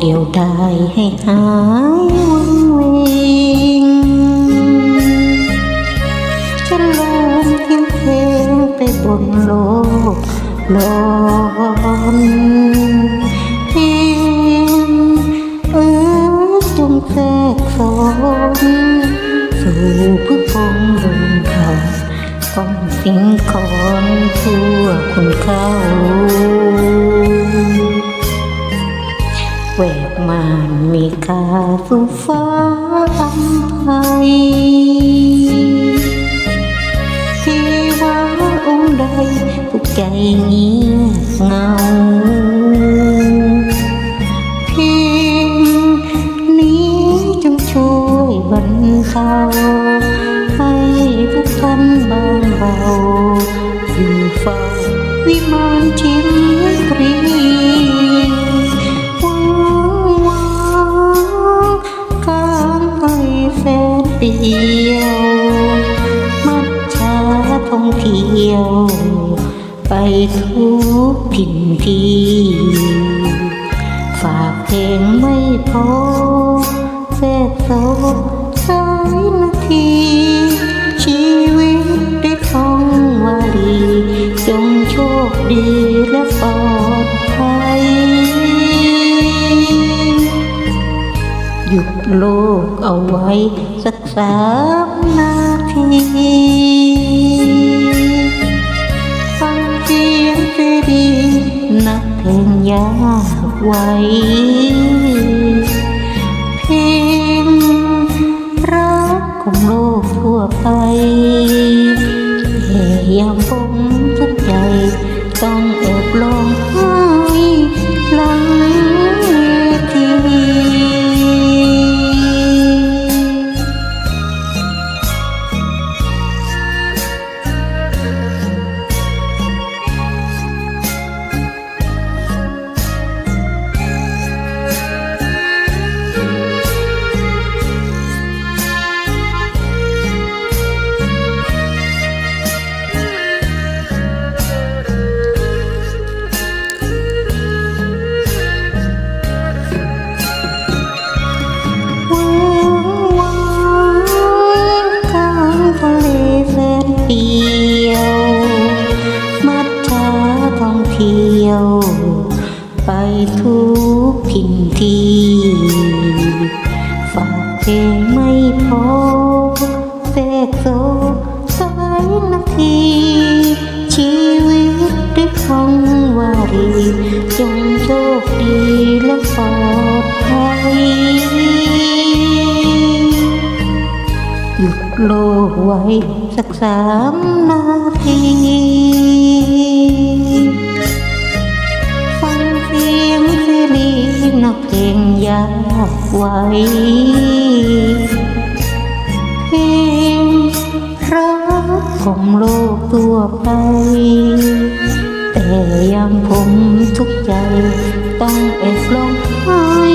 เดียวดายให้หายวังเวงจะลมทิ้งเพลงไปบนโลกลอนเพียงเอ้ยจงแทรกซ้อนสู่ผู้พงลงขาต้องสิ่งคอนทั่วคุณเข้า มานมีกาสู่ฟ้าอัมภัยที่ว่าองค์ใดผู้ใจเงียบเงา เพียงนี้จงช่วยบรรเทาให้ทุกท่านบางเบาอยู่ฝ้าวิมานชิม ยว ไปทุกถิ่นที่ฝากเพลงไม่พอแทรกโซสายนาที ชีวิตได้ท่องวารีจงโชคดีและปลอดภัยหยุดโลกเอาไว้สักสามนาที นักเพลงยากไว้เพลงรักของโลกทั่วไปแต่ยามผมทุกใจต้องเอ เพลงไม่พอแทรกโซสายนาที ชีวิตด้วยคำว่ารีจงโชคดีและปลอดภัยหยุดโลกไว้สักสามนาทีฟังเสียงเสรีนักเพลงยากไว้ ยามผมทุกใจ ต้องเอฟดลงหาย